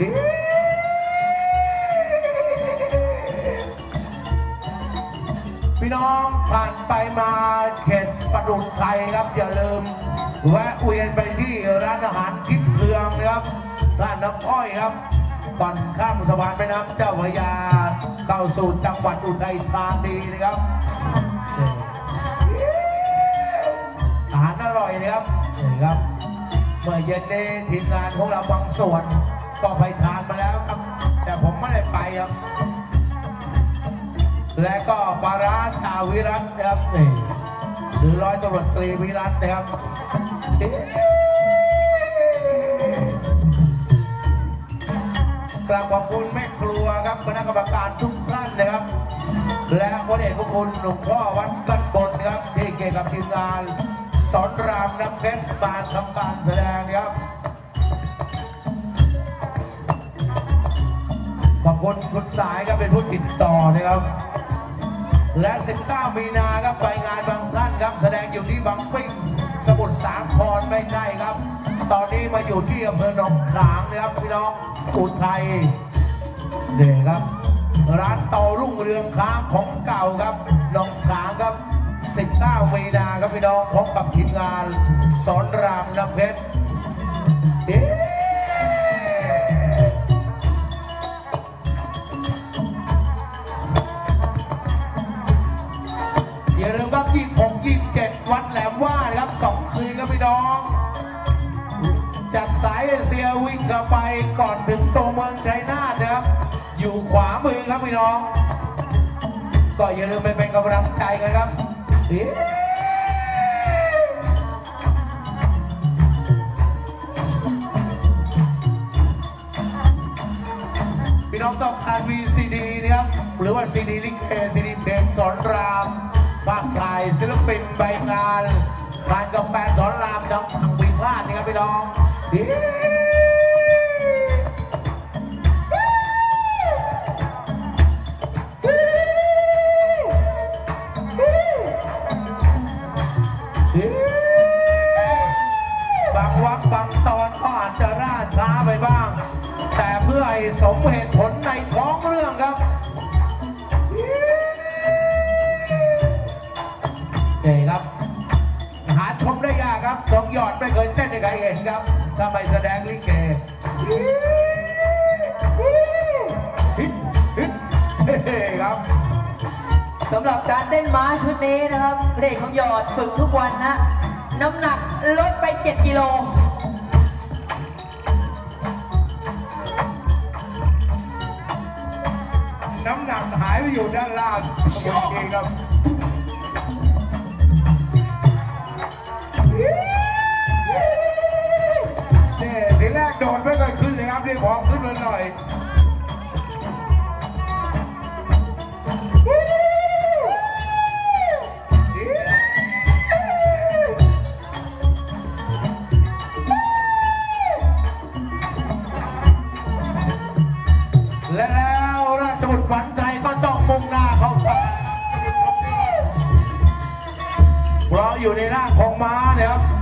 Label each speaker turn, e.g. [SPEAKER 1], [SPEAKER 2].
[SPEAKER 1] พี่น้องผ่านไปมาเขตประดุษไทยครับ อย่าลืมแวะเวียนไปที่ร้านอาหารคิดเครืองนะครับร้านน้ำอ้อยครับก่อนข้ามสะพานแม่น้ำเจ้าพระยาเข้าสู่จังหวัดอุทัยธานีนะครับอาหารอร่อยนะครับนี่ครับเมื่อเย็นนี้ทีมงานของเราบางส่วน ก็ไปทานมาแล้วครับ แต่ผมไม่ได้ไปครับ และก็ปาราชาวิรัตนะครับนี่หรือร้อยตำรวจตรีวิรัตนะครับกราบขอบคุณแม่ครัวครับคณะกรรมการทุกท่านนะครับ และพระเดชพระคุณหลวงพ่อวัดกันบนนะครับที่เกี่ยวกับทีมงานสอนรามน้ำเพชรมาทำการแสดง อบคุณคุณสายครับเป็นผู้ติดต่อนะครับ และ 19 มีนาครับไปงานบางท่านครับ แสดงอยู่ที่บางปิ้งสมุทรสาครไม่ใกล้ครับ ตอนนี้มาอยู่ที่อำเภอหนองขามนะครับพี่น้องอุทัยนี่ครับ ร้านเตารุ่งเรืองค้าของเก่าครับหนองขามครับ 19 มีนาครับพี่น้องพบกับทีมงานสอนรามน้ำเพชรเอ๊ะอย่าลืมครับ26 27วัดแหลมว่าครับสองคืนครับพี่น้อง จากสายเอเชียวิ่งเข้าไปก่อนถึงตัวเมืองชัยนาทนะครับ อยู่ขวามือครับพี่น้อง ก็อย่าลืมไปเป็นกำลังใจกันครับพี่น้องต้องการวีซีดีนะครับหรือว่าซีดีลิเกซีดีเพลงสอนราม ภาคชายศิลปินใบงานทานกาแฟสอนรามน้องทางวิพาทนะครับพี่น้องบางวักบางตอนก็อาจจะล่าช้าไปบ้าง แต่เพื่อให้สมเหตุาชมได้ยากครับสองหยอดไม่เคยเต้นให้ใครเห็นครับถ้าไม่แสดงลิเกฮิตฮิตเฮ้ครับ
[SPEAKER 2] สำหรับการเต้นม้าชุดนี้นะครับเพลงของหยอดฝึกทุกวันนะ น้ำหนักลดไป 7 กิโล
[SPEAKER 1] น้ำหนักหายไปอยู่ด้านล่างขบวนเองครับ อยขึ้นเลยครับนี่พอขึ้นมาหน่อยแล้วราชบุตรฝันใจก็ต้องมุ่งหน้าเข้าไปเพราอยู่ในร่าของม้าเนี่ยครับ